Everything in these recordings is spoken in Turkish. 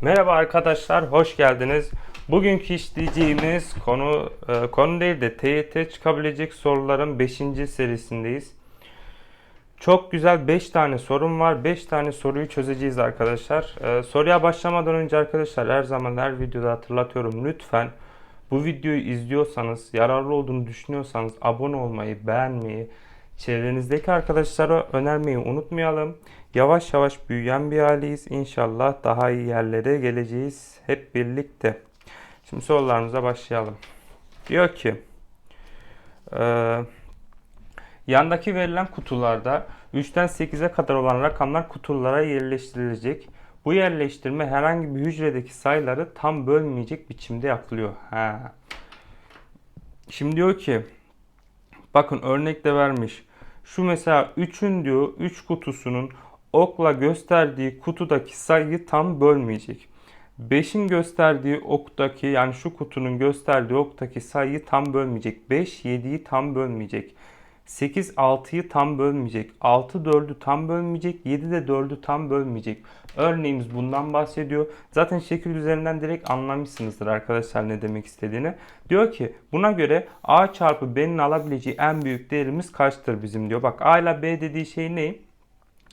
Merhaba arkadaşlar, hoş geldiniz. Bugünkü işleyeceğimiz konu e, konu değil de TYT çıkabilecek soruların 5. serisindeyiz. Çok güzel 5 tane sorum var. 5 tane soruyu çözeceğiz arkadaşlar. E, soruya başlamadan önce arkadaşlar her zaman her videoda hatırlatıyorum. Lütfen bu videoyu izliyorsanız, yararlı olduğunu düşünüyorsanız abone olmayı, beğenmeyi, çevrenizdeki arkadaşlara önermeyi unutmayalım. Yavaş yavaş büyüyen bir aileyiz. İnşallah daha iyi yerlere geleceğiz hep birlikte. Şimdi sorularımıza başlayalım. Diyor ki eee, yandaki verilen kutularda 3'ten 8'e kadar olan rakamlar kutulara yerleştirilecek. Bu yerleştirme herhangi bir hücredeki sayıları tam bölmeyecek biçimde yapılıyor. Ha. Şimdi diyor ki bakın örnekte vermiş. Şu mesela 3'ün diyor 3 kutusunun okla gösterdiği kutudaki sayıyı tam bölmeyecek. 5'in gösterdiği oktaki yani şu kutunun gösterdiği oktaki sayıyı tam bölmeyecek. 5 7'yi tam bölmeyecek. 8 6'yı tam bölmeyecek. 6 4'ü tam bölmeyecek. 7 de 4'ü tam bölmeyecek. Örneğimiz bundan bahsediyor. Zaten şekil üzerinden direkt anlamışsınızdır arkadaşlar ne demek istediğini. Diyor ki buna göre A çarpı B'nin alabileceği en büyük değerimiz kaçtır bizim diyor. Bak A ile B dediği şey ne?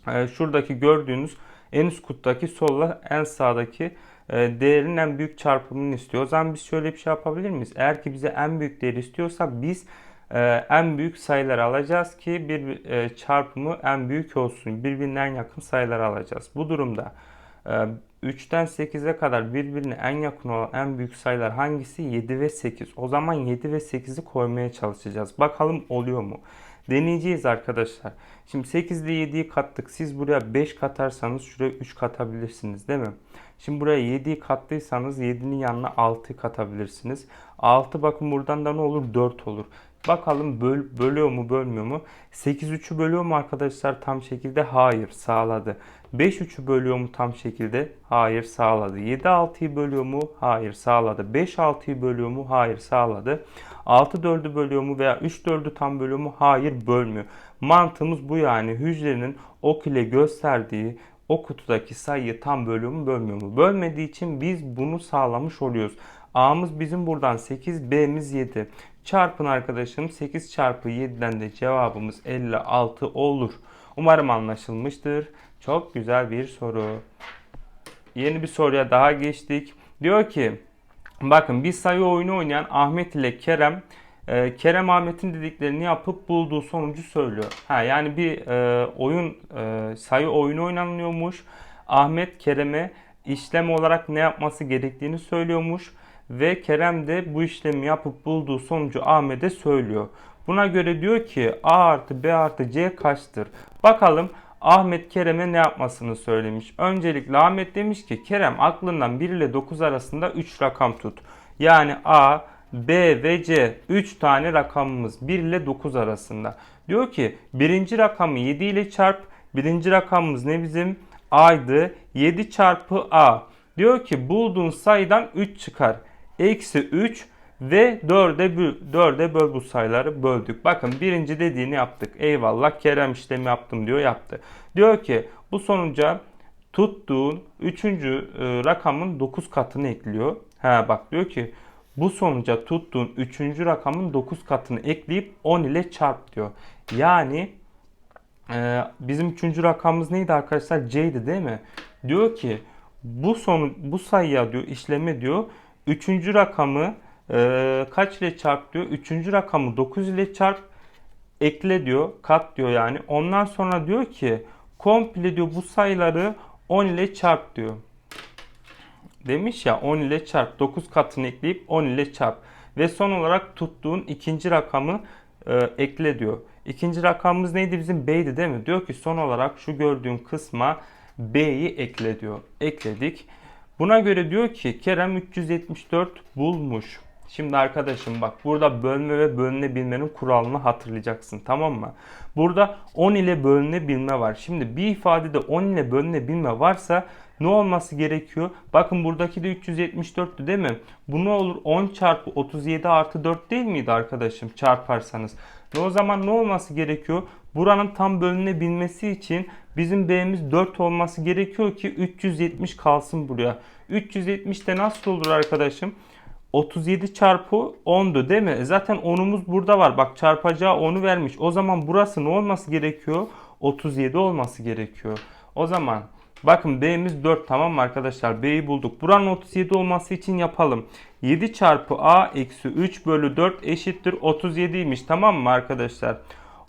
Ee, şuradaki gördüğünüz en üst kuttaki solla en sağdaki e, değerin en büyük çarpımını istiyor. O zaman biz şöyle bir şey yapabilir miyiz? Eğer ki bize en büyük değer istiyorsa biz e, en büyük sayıları alacağız ki bir e, çarpımı en büyük olsun. Birbirine en yakın sayıları alacağız. Bu durumda e, 3'ten 8'e kadar birbirine en yakın olan en büyük sayılar hangisi? 7 ve 8. O zaman 7 ve 8'i koymaya çalışacağız. Bakalım oluyor mu? Deneyeceğiz arkadaşlar. Şimdi 8 ile 7'yi kattık. Siz buraya 5 katarsanız şuraya 3 katabilirsiniz değil mi? Şimdi buraya 7'yi kattıysanız 7'nin yanına 6'yı katabilirsiniz. 6 bakın buradan da ne olur? 4 olur. Bakalım böl, bölüyor mu bölmüyor mu? 8 3'ü bölüyor mu arkadaşlar tam şekilde? Hayır sağladı. 5 3'ü bölüyor mu tam şekilde? Hayır sağladı. 7 6'yı bölüyor mu? Hayır sağladı. 5 6'yı bölüyor mu? Hayır sağladı. 6 4'ü bölüyor mu veya 3 4'ü tam bölüyor mu? Hayır bölmüyor. Mantığımız bu yani hücrenin ok ile gösterdiği o kutudaki sayıyı tam bölüyor mu bölmüyor mu? Bölmediği için biz bunu sağlamış oluyoruz. A'mız bizim buradan 8, B'miz 7. Çarpın arkadaşım 8 çarpı 7'den de cevabımız 56 olur. Umarım anlaşılmıştır. Çok güzel bir soru. Yeni bir soruya daha geçtik. Diyor ki bakın bir sayı oyunu oynayan Ahmet ile Kerem e, Kerem Ahmet'in dediklerini yapıp bulduğu sonucu söylüyor. Ha yani bir e, oyun e, sayı oyunu oynanıyormuş. Ahmet Kerem'e işlem olarak ne yapması gerektiğini söylüyormuş ve Kerem de bu işlemi yapıp bulduğu sonucu Ahmet'e söylüyor. Buna göre diyor ki A artı B artı C kaçtır? Bakalım Ahmet Kerem'e ne yapmasını söylemiş. Öncelikle Ahmet demiş ki Kerem aklından 1 ile 9 arasında 3 rakam tut. Yani A, B ve C 3 tane rakamımız 1 ile 9 arasında. Diyor ki birinci rakamı 7 ile çarp. Birinci rakamımız ne bizim? A'ydı. 7 çarpı A. Diyor ki bulduğun sayıdan 3 çıkar. Eksi 3 ve 4'e böl, 4'e böl bu sayıları böldük. Bakın birinci dediğini yaptık. Eyvallah Kerem işlemi yaptım diyor yaptı. Diyor ki bu sonuca tuttuğun 3. rakamın 9 katını ekliyor. Ha bak diyor ki bu sonuca tuttuğun 3. rakamın 9 katını ekleyip 10 ile çarp diyor. Yani e, bizim 3. rakamımız neydi arkadaşlar? C'ydi değil mi? Diyor ki bu sonu bu sayıya diyor işleme diyor 3. rakamı e, kaç ile çarp diyor? 3. rakamı 9 ile çarp ekle diyor. Kat diyor yani. Ondan sonra diyor ki komple diyor bu sayıları 10 ile çarp diyor. Demiş ya 10 ile çarp 9 katını ekleyip 10 ile çarp. Ve son olarak tuttuğun ikinci rakamı e, ekle diyor. İkinci rakamımız neydi bizim? B'ydi değil mi? Diyor ki son olarak şu gördüğün kısma B'yi ekle diyor. Ekledik. Buna göre diyor ki Kerem 374 bulmuş. Şimdi arkadaşım bak burada bölme ve bölünebilmenin kuralını hatırlayacaksın tamam mı? Burada 10 ile bölünebilme var. Şimdi bir ifadede 10 ile bölünebilme varsa ne olması gerekiyor? Bakın buradaki de 374'tü değil mi? Bu ne olur? 10 çarpı 37 artı 4 değil miydi arkadaşım çarparsanız? Ne o zaman ne olması gerekiyor? buranın tam bölünebilmesi için bizim B'miz 4 olması gerekiyor ki 370 kalsın buraya. 370 de nasıl olur arkadaşım? 37 çarpı 10'du değil mi? E Zaten 10'umuz burada var. Bak çarpacağı 10'u vermiş. O zaman burası ne olması gerekiyor? 37 olması gerekiyor. O zaman bakın B'miz 4 tamam mı arkadaşlar? B'yi bulduk. Buranın 37 olması için yapalım. 7 çarpı A eksi 3 bölü 4 eşittir 37'ymiş tamam mı arkadaşlar?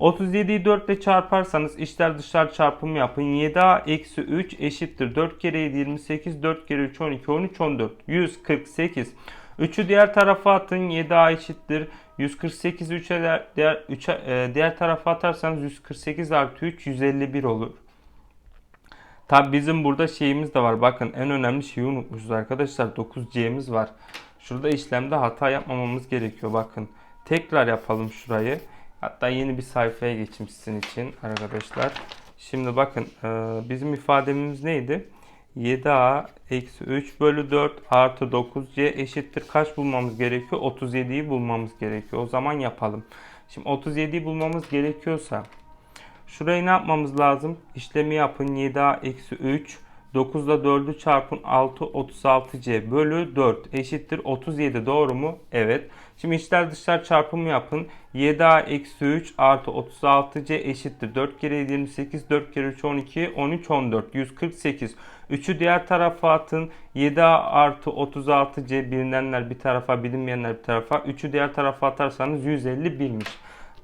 37'yi 4 ile çarparsanız içler dışlar çarpımı yapın. 7A eksi 3 eşittir. 4 kere 7 28, 4 kere 3 12, 13, 14. 148. 3'ü diğer tarafa atın. 7A eşittir. 148 3'e diğer, diğer, 3'e, e, diğer tarafa atarsanız 148 artı 3 151 olur. Tabi bizim burada şeyimiz de var. Bakın en önemli şeyi unutmuşuz arkadaşlar. 9C'miz var. Şurada işlemde hata yapmamamız gerekiyor. Bakın tekrar yapalım şurayı. Hatta yeni bir sayfaya sizin için arkadaşlar. Şimdi bakın e, bizim ifademiz neydi? 7a eksi 3 bölü 4 artı 9c eşittir kaç bulmamız gerekiyor? 37'yi bulmamız gerekiyor. O zaman yapalım. Şimdi 37'yi bulmamız gerekiyorsa şurayı ne yapmamız lazım? İşlemi yapın 7a eksi 3 9 ile 4'ü çarpın 6 36c bölü 4 eşittir 37 doğru mu? Evet. Şimdi içler dışlar çarpımı yapın. 7a eksi 3 artı 36c eşittir. 4 kere 7 28 4 kere 3 12 13 14 148. 3'ü diğer tarafa atın. 7a artı 36c bilinenler bir tarafa bilinmeyenler bir tarafa. 3'ü diğer tarafa atarsanız 151'miş.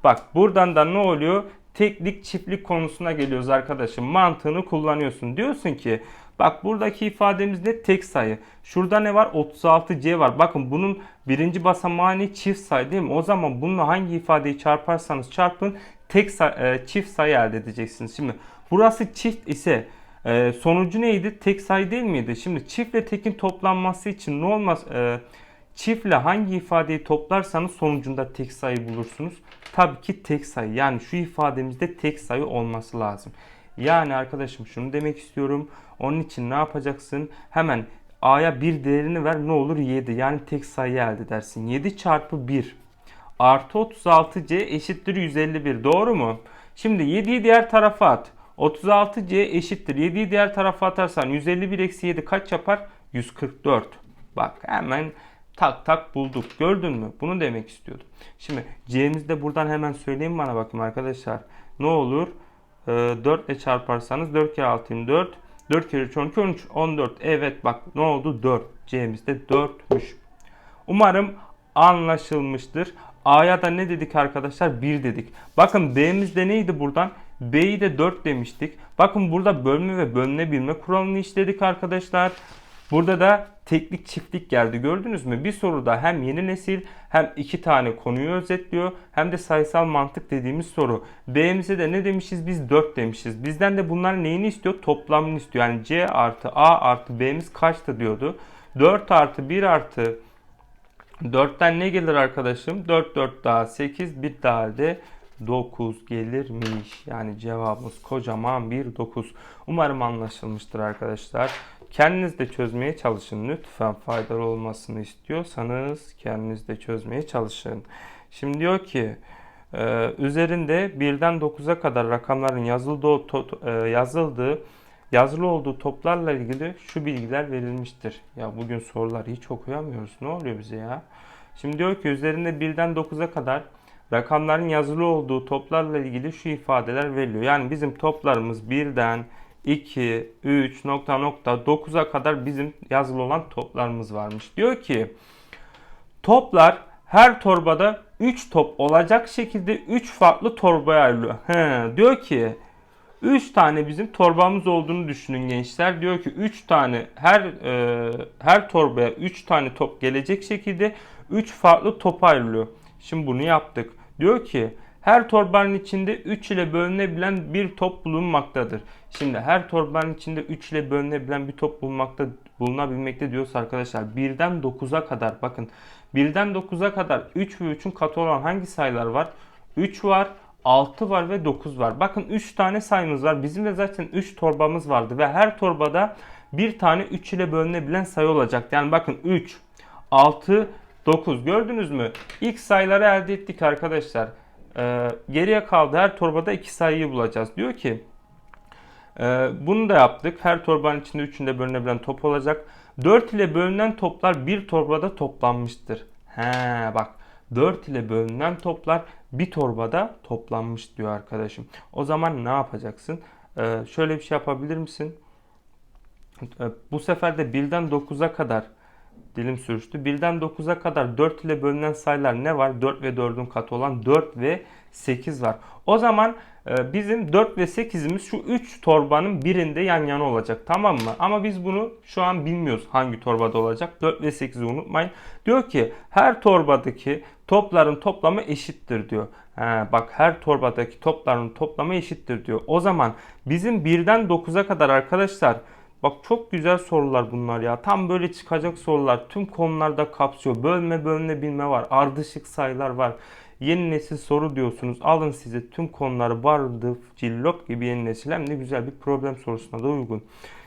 Bak buradan da ne oluyor? Teklik çiftlik konusuna geliyoruz arkadaşım. Mantığını kullanıyorsun. Diyorsun ki Bak buradaki ifademiz ne? Tek sayı. Şurada ne var? 36C var. Bakın bunun birinci basamağı ne? Çift sayı değil mi? O zaman bununla hangi ifadeyi çarparsanız çarpın tek say e, çift sayı elde edeceksiniz. Şimdi burası çift ise e, sonucu neydi? Tek sayı değil miydi? Şimdi çiftle tekin toplanması için ne olmaz? E, çiftle hangi ifadeyi toplarsanız sonucunda tek sayı bulursunuz. Tabii ki tek sayı. Yani şu ifademizde tek sayı olması lazım. Yani arkadaşım şunu demek istiyorum. Onun için ne yapacaksın? Hemen A'ya bir değerini ver ne olur 7. Yani tek sayı elde edersin. 7 çarpı 1 artı 36C eşittir 151. Doğru mu? Şimdi 7'yi diğer tarafa at. 36C eşittir. 7'yi diğer tarafa atarsan 151 eksi 7 kaç yapar? 144. Bak hemen tak tak bulduk. Gördün mü? Bunu demek istiyordum. Şimdi C'mizi de buradan hemen söyleyeyim bana bakın arkadaşlar. Ne olur? 4 ile çarparsanız 4 kere 6 24. 4 kere 3 12 13 14. Evet bak ne oldu? 4. C'miz de 4'müş. Umarım anlaşılmıştır. A'ya da ne dedik arkadaşlar? 1 dedik. Bakın B'mizde neydi buradan? B'yi de 4 demiştik. Bakın burada bölme ve bölünebilme kuralını işledik arkadaşlar. Burada da teklik çiftlik geldi gördünüz mü? Bir soruda hem yeni nesil hem iki tane konuyu özetliyor hem de sayısal mantık dediğimiz soru. B'mize de ne demişiz? Biz 4 demişiz. Bizden de bunlar neyini istiyor? Toplamını istiyor. Yani C artı A artı B'miz kaçtı diyordu. 4 artı 1 artı 4'ten ne gelir arkadaşım? 4 4 daha 8 bir daha de 9 gelirmiş. Yani cevabımız kocaman bir 9. Umarım anlaşılmıştır arkadaşlar. Kendiniz de çözmeye çalışın lütfen. Faydalı olmasını istiyorsanız kendiniz de çözmeye çalışın. Şimdi diyor ki e, üzerinde 1'den 9'a kadar rakamların yazıldığı, e, yazıldığı yazılı olduğu toplarla ilgili şu bilgiler verilmiştir. Ya bugün soruları hiç okuyamıyoruz. Ne oluyor bize ya? Şimdi diyor ki üzerinde 1'den 9'a kadar rakamların yazılı olduğu toplarla ilgili şu ifadeler veriliyor. Yani bizim toplarımız 1'den 2, 3, nokta nokta 9'a kadar bizim yazılı olan toplarımız varmış. Diyor ki toplar her torbada 3 top olacak şekilde 3 farklı torbaya ayrılıyor. He, diyor ki 3 tane bizim torbamız olduğunu düşünün gençler. Diyor ki 3 tane her e, her torbaya 3 tane top gelecek şekilde 3 farklı top ayrılıyor. Şimdi bunu yaptık. Diyor ki her torbanın içinde 3 ile bölünebilen bir top bulunmaktadır. Şimdi her torbanın içinde 3 ile bölünebilen bir top bulunmakta bulunabilmekte diyorsa arkadaşlar 1'den 9'a kadar bakın 1'den 9'a kadar 3 ve 3'ün katı olan hangi sayılar var? 3 var, 6 var ve 9 var. Bakın 3 tane sayımız var. Bizim de zaten 3 torbamız vardı ve her torbada bir tane 3 ile bölünebilen sayı olacak. Yani bakın 3, 6, 9 gördünüz mü? İlk sayıları elde ettik arkadaşlar. Ee, geriye kaldı her torbada iki sayıyı bulacağız. Diyor ki ee, bunu da yaptık. Her torbanın içinde üçünde bölünebilen top olacak. 4 ile bölünen toplar bir torbada toplanmıştır. He bak 4 ile bölünen toplar bir torbada toplanmış diyor arkadaşım. O zaman ne yapacaksın? Ee, şöyle bir şey yapabilir misin? Ee, bu sefer de 1'den 9'a kadar dilim sürçtü. 1'den 9'a kadar 4 ile bölünen sayılar ne var? 4 ve 4'ün katı olan 4 ve 8 var. O zaman e, bizim 4 ve 8'imiz şu 3 torbanın birinde yan yana olacak. Tamam mı? Ama biz bunu şu an bilmiyoruz hangi torbada olacak. 4 ve 8'i unutmayın. Diyor ki her torbadaki topların toplamı eşittir diyor. He, bak her torbadaki topların toplamı eşittir diyor. O zaman bizim 1'den 9'a kadar arkadaşlar Bak çok güzel sorular bunlar ya. Tam böyle çıkacak sorular. Tüm konularda kapsıyor. Bölme bölme bilme var. Ardışık sayılar var. Yeni nesil soru diyorsunuz. Alın size tüm konuları bardı, cillop gibi yeni nesil. Hem de güzel bir problem sorusuna da uygun.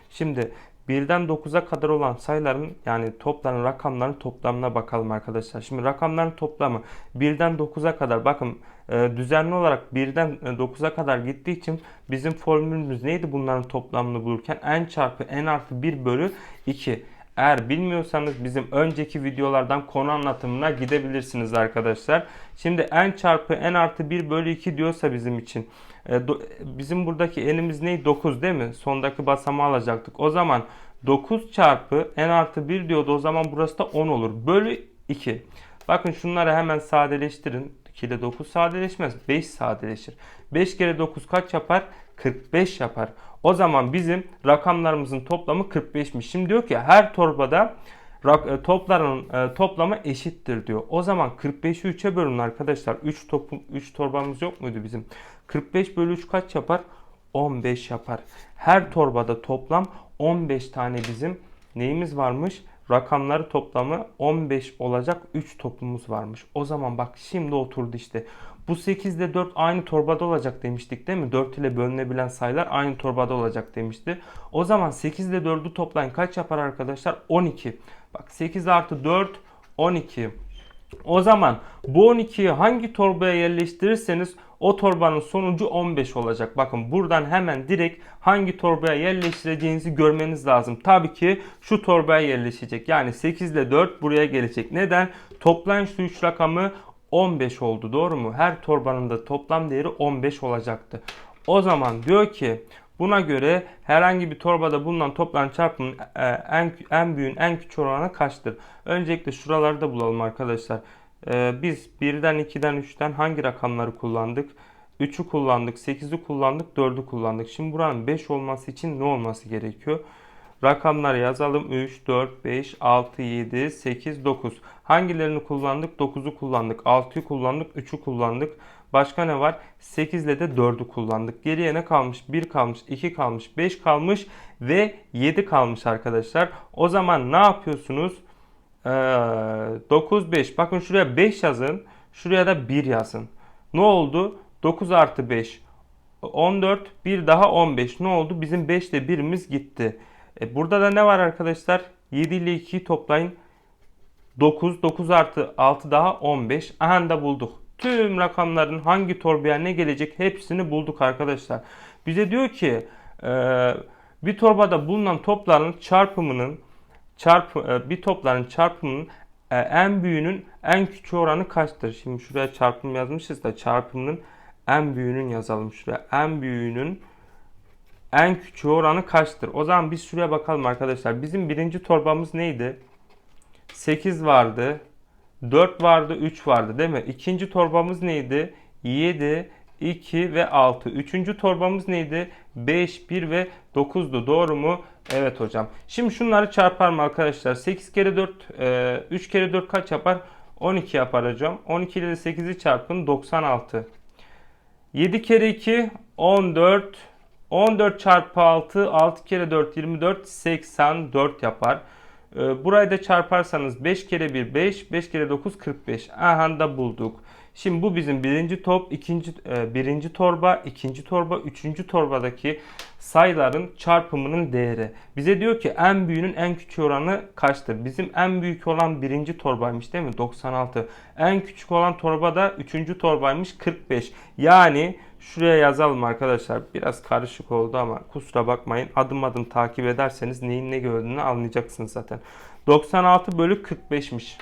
Şimdi 1'den 9'a kadar olan sayıların yani topların rakamların toplamına bakalım arkadaşlar. Şimdi rakamların toplamı 1'den 9'a kadar bakın e, düzenli olarak 1'den 9'a kadar gittiği için bizim formülümüz neydi bunların toplamını bulurken n çarpı n artı 1 bölü 2. Eğer bilmiyorsanız bizim önceki videolardan konu anlatımına gidebilirsiniz arkadaşlar. Şimdi n çarpı n artı 1 bölü 2 diyorsa bizim için e, bizim buradaki n'imiz ne? 9 değil mi? Sondaki basamağı alacaktık. O zaman 9 çarpı n artı 1 diyordu. O zaman burası da 10 olur. Bölü 2. Bakın şunları hemen sadeleştirin. 2 ile 9 sadeleşmez. 5 sadeleşir. 5 kere 9 kaç yapar? 45 yapar. O zaman bizim rakamlarımızın toplamı 45'miş. Şimdi diyor ki her torbada e, topların e, toplamı eşittir diyor. O zaman 45'i 3'e bölün arkadaşlar. 3 topum 3 torbamız yok muydu bizim? 45 bölü 3 kaç yapar? 15 yapar. Her torbada toplam 15 tane bizim neyimiz varmış? Rakamları toplamı 15 olacak 3 topumuz varmış. O zaman bak şimdi oturdu işte. Bu 8 ile 4 aynı torbada olacak demiştik değil mi? 4 ile bölünebilen sayılar aynı torbada olacak demişti. O zaman 8 ile 4'ü toplayın kaç yapar arkadaşlar? 12. Bak 8 artı 4 12. O zaman bu 12'yi hangi torbaya yerleştirirseniz o torbanın sonucu 15 olacak. Bakın buradan hemen direkt hangi torbaya yerleştireceğinizi görmeniz lazım. Tabii ki şu torbaya yerleşecek. Yani 8 ile 4 buraya gelecek. Neden? Toplayın şu 3 rakamı 15 oldu doğru mu? Her torbanın da toplam değeri 15 olacaktı. O zaman diyor ki buna göre herhangi bir torbada bulunan toplam çarpımın e, en, en büyüğün en küçük oranı kaçtır? Öncelikle şuralarda bulalım arkadaşlar. Ee, biz 1'den 2'den 3'ten hangi rakamları kullandık? 3'ü kullandık, 8'i kullandık, 4'ü kullandık. Şimdi buranın 5 olması için ne olması gerekiyor? Rakamları yazalım. 3, 4, 5, 6, 7, 8, 9. Hangilerini kullandık? 9'u kullandık. 6'yı kullandık. 3'ü kullandık. Başka ne var? 8 ile de 4'ü kullandık. Geriye ne kalmış? 1 kalmış, 2 kalmış, 5 kalmış ve 7 kalmış arkadaşlar. O zaman ne yapıyorsunuz? Ee, 9, 5. Bakın şuraya 5 yazın. Şuraya da 1 yazın. Ne oldu? 9 artı 5. 14. Bir daha 15. Ne oldu? Bizim 5 ile 1'imiz gitti. E burada da ne var arkadaşlar? 7 ile 2'yi toplayın. 9. 9 artı 6 daha 15. Aha da bulduk. Tüm rakamların hangi torbaya ne gelecek hepsini bulduk arkadaşlar. Bize diyor ki e, bir torbada bulunan topların çarpımının çarpı e, bir topların çarpımının e, en büyüğünün en küçük oranı kaçtır? Şimdi şuraya çarpım yazmışız da çarpımının en büyüğünün yazalım şuraya. En büyüğünün en küçük oranı kaçtır? O zaman biz şuraya bakalım arkadaşlar. Bizim birinci torbamız neydi? 8 vardı. 4 vardı, 3 vardı değil mi? İkinci torbamız neydi? 7, 2 ve 6. Üçüncü torbamız neydi? 5, 1 ve 9'du. Doğru mu? Evet hocam. Şimdi şunları çarparım arkadaşlar. 8 kere 4, 3 kere 4 kaç yapar? 12 yapar hocam. 12 ile de 8'i çarpın 96. 7 kere 2 14. 14 çarpı 6 6 kere 4 24 84 yapar. Burayı da çarparsanız 5 kere 1 5 5 kere 9 45. Aha da bulduk. Şimdi bu bizim birinci top, ikinci, e, birinci torba, ikinci torba, üçüncü torbadaki sayıların çarpımının değeri. Bize diyor ki en büyüğünün en küçük oranı kaçtır? Bizim en büyük olan birinci torbaymış değil mi? 96. En küçük olan torba da üçüncü torbaymış 45. Yani şuraya yazalım arkadaşlar. Biraz karışık oldu ama kusura bakmayın. Adım adım takip ederseniz neyin ne gördüğünü anlayacaksınız zaten. 96 bölü 45'miş.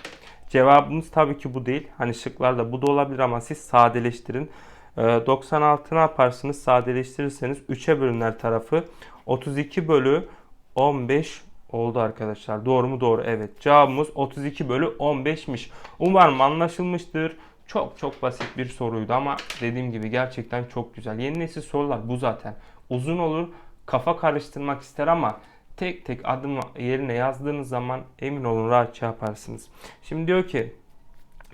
Cevabımız tabii ki bu değil. Hani şıklarda bu da olabilir ama siz sadeleştirin. 96 ne yaparsınız? Sadeleştirirseniz 3'e bölünler tarafı 32 bölü 15 oldu arkadaşlar. Doğru mu? Doğru. Evet. Cevabımız 32 bölü 15'miş. Umarım anlaşılmıştır. Çok çok basit bir soruydu ama dediğim gibi gerçekten çok güzel. Yeni nesil sorular bu zaten. Uzun olur, kafa karıştırmak ister ama tek tek adım yerine yazdığınız zaman emin olun rahatça yaparsınız. Şimdi diyor ki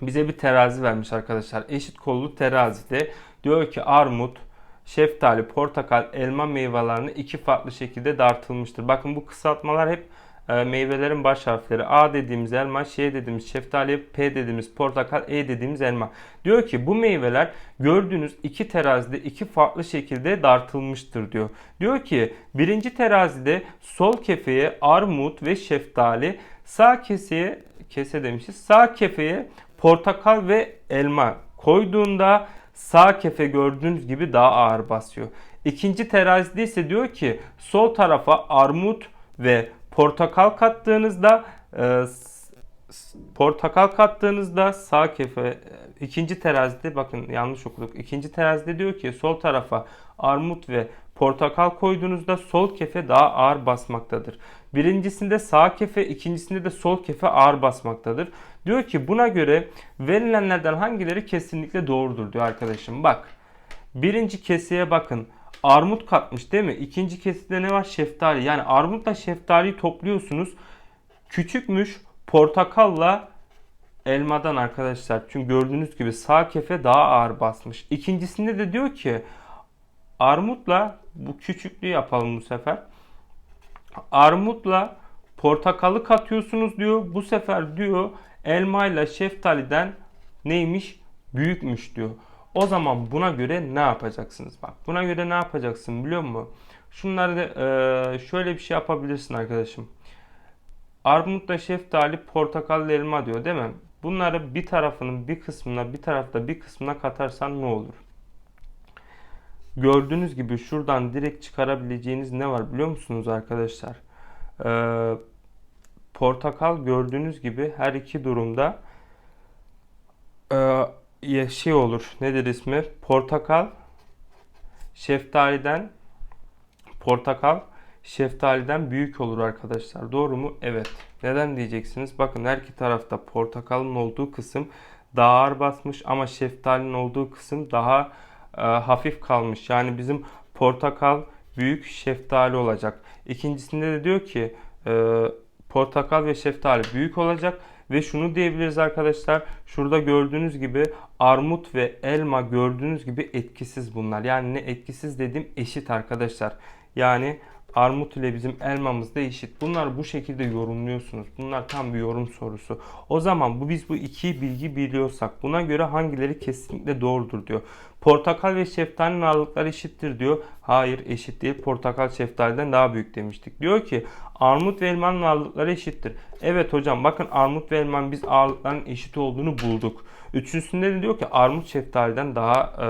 bize bir terazi vermiş arkadaşlar. Eşit kollu terazide diyor ki armut, şeftali, portakal, elma meyvelerini iki farklı şekilde dartılmıştır. Bakın bu kısaltmalar hep meyvelerin baş harfleri. A dediğimiz elma, Ş dediğimiz şeftali, P dediğimiz portakal, E dediğimiz elma. Diyor ki bu meyveler gördüğünüz iki terazide iki farklı şekilde dartılmıştır diyor. Diyor ki birinci terazide sol kefeye armut ve şeftali, sağ keseye kese demişiz. Sağ kefeye portakal ve elma koyduğunda sağ kefe gördüğünüz gibi daha ağır basıyor. İkinci terazide ise diyor ki sol tarafa armut ve portakal kattığınızda e, portakal kattığınızda sağ kefe e, ikinci terazide bakın yanlış okuduk. İkinci terazide diyor ki sol tarafa armut ve portakal koyduğunuzda sol kefe daha ağır basmaktadır. Birincisinde sağ kefe, ikincisinde de sol kefe ağır basmaktadır. Diyor ki buna göre verilenlerden hangileri kesinlikle doğrudur diyor arkadaşım. Bak birinci keseye bakın. Armut katmış değil mi? İkinci keside ne var? Şeftali. Yani armutla şeftaliyi topluyorsunuz. Küçükmüş portakalla elmadan arkadaşlar. Çünkü gördüğünüz gibi sağ kefe daha ağır basmış. İkincisinde de diyor ki armutla bu küçüklüğü yapalım bu sefer. Armutla portakalı katıyorsunuz diyor. Bu sefer diyor elmayla şeftaliden neymiş? Büyükmüş diyor. O zaman buna göre ne yapacaksınız? Bak buna göre ne yapacaksın biliyor musun? Şunları da e, şöyle bir şey yapabilirsin arkadaşım. Armutla şeftali, portakallı elma diyor değil mi? Bunları bir tarafının bir kısmına, bir tarafta bir kısmına katarsan ne olur? Gördüğünüz gibi şuradan direkt çıkarabileceğiniz ne var biliyor musunuz arkadaşlar? Ee, portakal gördüğünüz gibi her iki durumda e, şey olur. Nedir ismi? Portakal şeftaliden portakal şeftaliden büyük olur arkadaşlar. Doğru mu? Evet. Neden diyeceksiniz? Bakın her iki tarafta portakalın olduğu kısım daha ağır basmış ama şeftalinin olduğu kısım daha e, hafif kalmış. Yani bizim portakal büyük şeftali olacak. İkincisinde de diyor ki e, portakal ve şeftali büyük olacak ve şunu diyebiliriz arkadaşlar. Şurada gördüğünüz gibi armut ve elma gördüğünüz gibi etkisiz bunlar. Yani ne etkisiz dedim eşit arkadaşlar. Yani armut ile bizim elmamız da eşit. Bunlar bu şekilde yorumluyorsunuz. Bunlar tam bir yorum sorusu. O zaman bu biz bu iki bilgi biliyorsak buna göre hangileri kesinlikle doğrudur diyor. Portakal ve şeftalinin ağırlıkları eşittir diyor. Hayır eşit değil. Portakal şeftaliden daha büyük demiştik. Diyor ki armut ve elmanın ağırlıkları eşittir. Evet hocam bakın armut ve elmanın biz ağırlıkların eşit olduğunu bulduk. Üçüncüsünde de diyor ki armut şeftaliden daha e,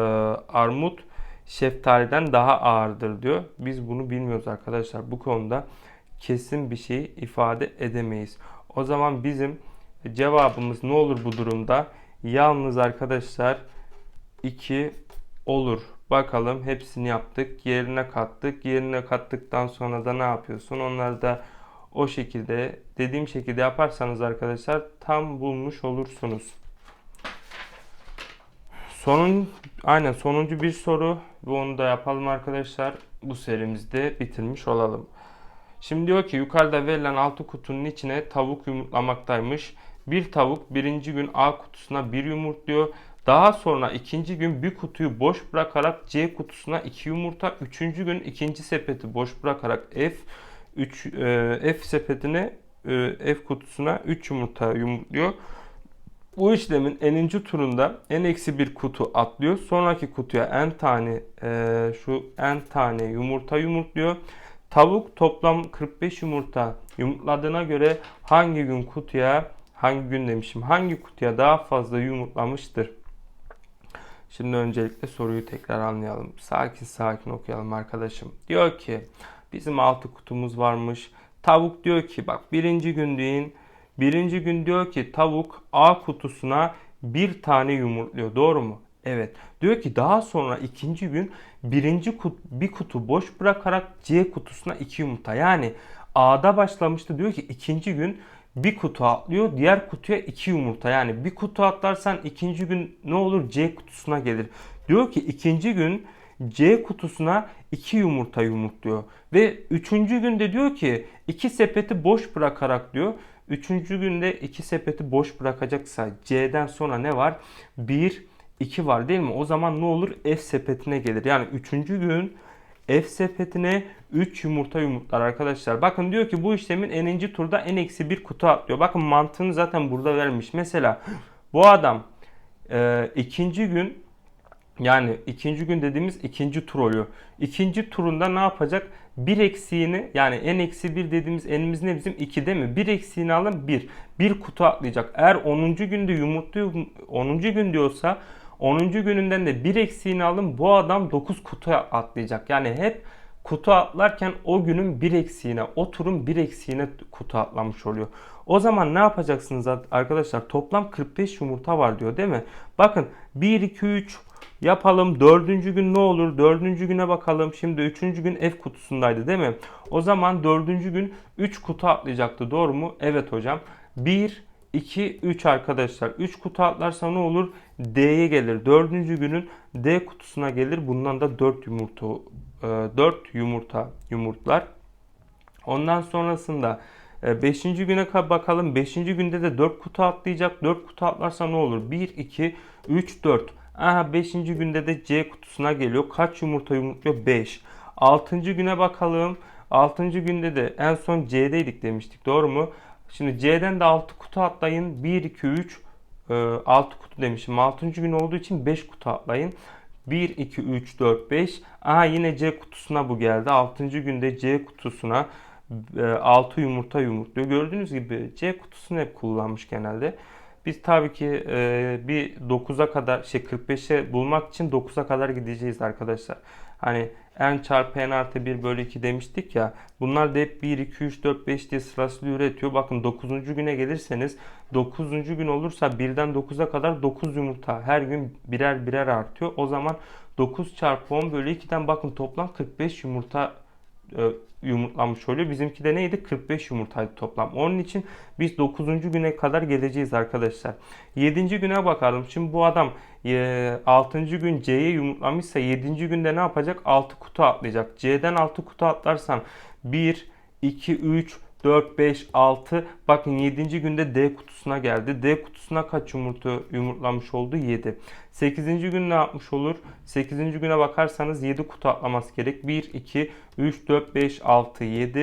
armut şeftaliden daha ağırdır diyor. Biz bunu bilmiyoruz arkadaşlar. Bu konuda kesin bir şey ifade edemeyiz. O zaman bizim cevabımız ne olur bu durumda? Yalnız arkadaşlar 2 olur. Bakalım hepsini yaptık. Yerine kattık. Yerine kattıktan sonra da ne yapıyorsun? Onları da o şekilde dediğim şekilde yaparsanız arkadaşlar tam bulmuş olursunuz. Sonun aynen sonuncu bir soru ve onu da yapalım arkadaşlar. Bu serimizde bitirmiş olalım. Şimdi diyor ki yukarıda verilen altı kutunun içine tavuk yumurtlamaktaymış. Bir tavuk birinci gün A kutusuna bir yumurtluyor. Daha sonra ikinci gün bir kutuyu boş bırakarak C kutusuna iki yumurta. Üçüncü gün ikinci sepeti boş bırakarak F 3 e, F sepetine e, F kutusuna 3 yumurta yumurtluyor. Bu işlemin eninci turunda en eksi bir kutu atlıyor. Sonraki kutuya en tane e, şu en tane yumurta yumurtluyor. Tavuk toplam 45 yumurta yumurtladığına göre hangi gün kutuya hangi gün demişim hangi kutuya daha fazla yumurtlamıştır? Şimdi öncelikle soruyu tekrar anlayalım. Sakin sakin okuyalım arkadaşım. Diyor ki bizim 6 kutumuz varmış. Tavuk diyor ki bak birinci gün deyin. Birinci gün diyor ki tavuk A kutusuna bir tane yumurtluyor. Doğru mu? Evet. Diyor ki daha sonra ikinci gün birinci kut, bir kutu boş bırakarak C kutusuna iki yumurta. Yani A'da başlamıştı. Diyor ki ikinci gün bir kutu atlıyor. Diğer kutuya iki yumurta. Yani bir kutu atlarsan ikinci gün ne olur? C kutusuna gelir. Diyor ki ikinci gün C kutusuna iki yumurta yumurtluyor. Ve üçüncü günde diyor ki iki sepeti boş bırakarak diyor. Üçüncü günde iki sepeti boş bırakacaksa C'den sonra ne var? 1, 2 var değil mi? O zaman ne olur? F sepetine gelir. Yani üçüncü gün F sepetine 3 yumurta yumurtlar arkadaşlar. Bakın diyor ki bu işlemin eninci turda en eksi bir kutu atlıyor. Bakın mantığını zaten burada vermiş. Mesela bu adam e, ikinci gün yani ikinci gün dediğimiz ikinci tur oluyor. İkinci turunda ne yapacak? Bir eksiğini yani en eksi bir dediğimiz enimiz ne bizim? 2 değil mi? Bir eksiğini alın 1. Bir kutu atlayacak. Eğer 10. günde yumurtluyor 10. gün diyorsa 10. gününden de bir eksiğini alın bu adam 9 kutu atlayacak. Yani hep kutu atlarken o günün bir eksiğine, o turun bir eksiğine kutu atlamış oluyor. O zaman ne yapacaksınız arkadaşlar? Toplam 45 yumurta var diyor değil mi? Bakın 1, 2, 3 yapalım. Dördüncü gün ne olur? Dördüncü güne bakalım. Şimdi üçüncü gün F kutusundaydı değil mi? O zaman dördüncü gün 3 kutu atlayacaktı. Doğru mu? Evet hocam. 1, 2, 3 arkadaşlar. 3 kutu atlarsa ne olur? D'ye gelir. Dördüncü günün D kutusuna gelir. Bundan da 4 yumurta 4 e, yumurta yumurtlar. Ondan sonrasında 5. E, güne bakalım. 5. günde de 4 kutu atlayacak. 4 kutu atlarsa ne olur? 1, 2, 3, 4. Aha 5. günde de C kutusuna geliyor. Kaç yumurta yumurtluyor? 5. 6. güne bakalım. 6. günde de en son C'deydik demiştik. Doğru mu? Şimdi C'den de 6 kutu atlayın. 1, 2, 3, 6 kutu demişim. 6. gün olduğu için 5 kutu atlayın. 1, 2, 3, 4, 5. Aha yine C kutusuna bu geldi. 6. günde C kutusuna 6 e, yumurta yumurtluyor. Gördüğünüz gibi C kutusunu hep kullanmış genelde. Biz tabii ki e, bir 9'a kadar şey 45'e bulmak için 9'a kadar gideceğiz arkadaşlar. Hani n çarpı n artı 1 bölü 2 demiştik ya. Bunlar da hep 1, 2, 3, 4, 5 diye sırasıyla üretiyor. Bakın 9. güne gelirseniz 9. gün olursa 1'den 9'a kadar 9 yumurta her gün birer birer artıyor. O zaman 9 çarpı 10 bölü 2'den bakın toplam 45 yumurta e, yumurtlamış oluyor. Bizimki de neydi? 45 yumurtaydı toplam. Onun için biz 9. güne kadar geleceğiz arkadaşlar. 7. güne bakalım. Şimdi bu adam 6. E, gün C'ye yumurtlamışsa 7. günde ne yapacak? 6 kutu atlayacak. C'den 6 kutu atlarsan 1, 2, 3, 4, 5, 6. Bakın 7. günde D kutusuna geldi. D kutusuna kaç yumurta yumurtlamış oldu? 7. 8. gün ne yapmış olur? 8. güne bakarsanız 7 kutu atlaması gerek. 1, 2, 3, 4, 5, 6, 7.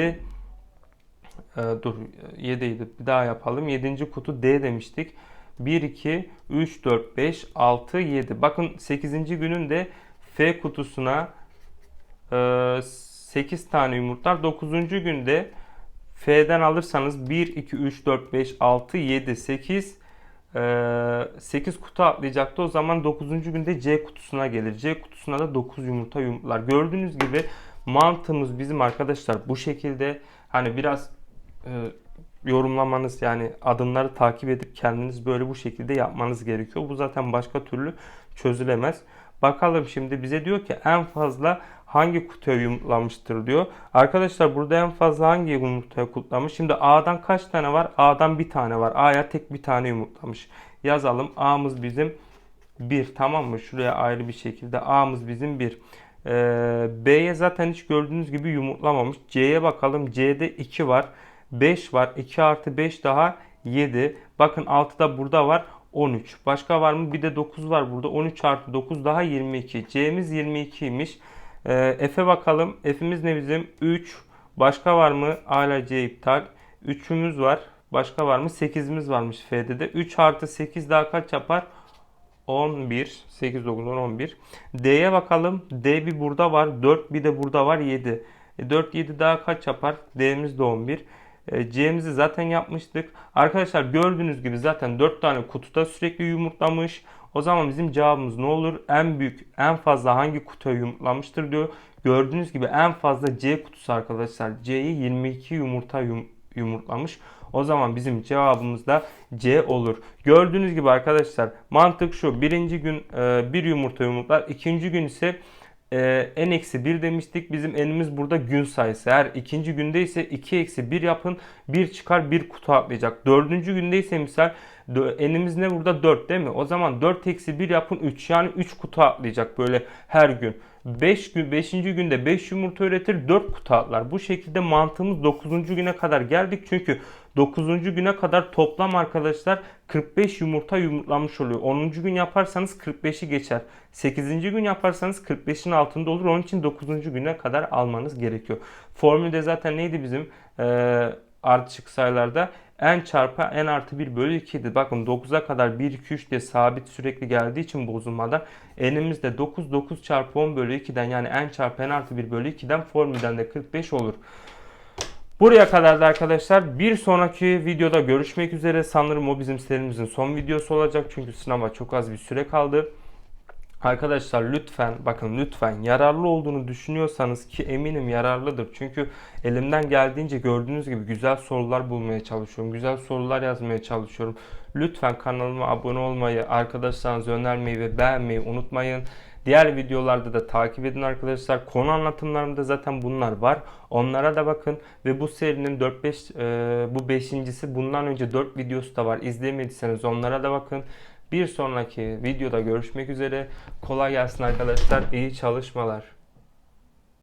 Ee, dur 7 idi. Bir daha yapalım. 7. kutu D demiştik. 1, 2, 3, 4, 5, 6, 7. Bakın 8. günün de F kutusuna e, 8 tane yumurtlar. 9. günde F'den alırsanız 1, 2, 3, 4, 5, 6, 7, 8 8 kutu atlayacaktı. O zaman 9. günde C kutusuna gelir. C kutusuna da 9 yumurta yumurtlar. Gördüğünüz gibi mantığımız bizim arkadaşlar bu şekilde hani biraz e, yorumlamanız yani adımları takip edip kendiniz böyle bu şekilde yapmanız gerekiyor. Bu zaten başka türlü çözülemez. Bakalım şimdi bize diyor ki en fazla hangi kutuya yumurtlamıştır diyor. Arkadaşlar burada en fazla hangi yumurtaya kutlamış? Şimdi A'dan kaç tane var? A'dan bir tane var. A'ya tek bir tane yumurtlamış. Yazalım. A'mız bizim 1 tamam mı? Şuraya ayrı bir şekilde A'mız bizim 1. Ee, B'ye zaten hiç gördüğünüz gibi yumurtlamamış. C'ye bakalım. C'de 2 var. 5 var. 2 artı 5 daha 7. Bakın 6 da burada var. 13. Başka var mı? Bir de 9 var burada. 13 artı 9 daha 22. C'miz 22'ymiş. Ee, F'e bakalım. F'imiz ne bizim? 3. Başka var mı? A ile C iptal. 3'ümüz var. Başka var mı? 8'imiz varmış F'de de. 3 artı 8 daha kaç yapar? 11. 8, 9, 10, 11. D'ye bakalım. D bir burada var. 4 bir de burada var. 7. E 4, 7 daha kaç yapar? D'miz de 11. E, C'mizi zaten yapmıştık. Arkadaşlar gördüğünüz gibi zaten 4 tane kutuda sürekli yumurtlamış. O zaman bizim cevabımız ne olur? En büyük, en fazla hangi kutuya yumurtlamıştır diyor. Gördüğünüz gibi en fazla C kutusu arkadaşlar. C'yi 22 yumurta yum- yumurtlamış. O zaman bizim cevabımız da C olur. Gördüğünüz gibi arkadaşlar mantık şu. Birinci gün e, bir yumurta yumurtlar. ikinci gün ise e, n eksi 1 demiştik. Bizim n'imiz burada gün sayısı. Eğer ikinci günde ise 2 eksi 1 yapın. 1 çıkar 1 kutu atlayacak. Dördüncü günde ise misal dö- n'imiz ne burada 4 değil mi? O zaman 4 eksi 1 yapın 3 yani 3 kutu atlayacak böyle her gün. 5 gün 5. günde 5 yumurta üretir 4 kutu atlar. Bu şekilde mantığımız 9. güne kadar geldik. Çünkü 9. güne kadar toplam arkadaşlar 45 yumurta yumurtlamış oluyor. 10. gün yaparsanız 45'i geçer. 8. gün yaparsanız 45'in altında olur. Onun için 9. güne kadar almanız gerekiyor. Formülde zaten neydi bizim ee, ardışık sayılarda? N çarpı n artı 1 bölü 2 idi. Bakın 9'a kadar 1, 2, 3 diye sabit sürekli geldiği için bozulmadan n'imiz de 9, 9 çarpı 10 bölü 2'den yani n çarpı n artı 1 bölü 2'den formülden de 45 olur. Buraya kadar da arkadaşlar bir sonraki videoda görüşmek üzere. Sanırım o bizim serimizin son videosu olacak. Çünkü sınava çok az bir süre kaldı. Arkadaşlar lütfen bakın lütfen yararlı olduğunu düşünüyorsanız ki eminim yararlıdır. Çünkü elimden geldiğince gördüğünüz gibi güzel sorular bulmaya çalışıyorum. Güzel sorular yazmaya çalışıyorum. Lütfen kanalıma abone olmayı, arkadaşlarınıza önermeyi ve beğenmeyi unutmayın. Diğer videolarda da takip edin arkadaşlar. Konu anlatımlarımda zaten bunlar var. Onlara da bakın ve bu serinin 4-5 e, bu beşincisi bundan önce 4 videosu da var. İzlemediyseniz onlara da bakın. Bir sonraki videoda görüşmek üzere. Kolay gelsin arkadaşlar. İyi çalışmalar.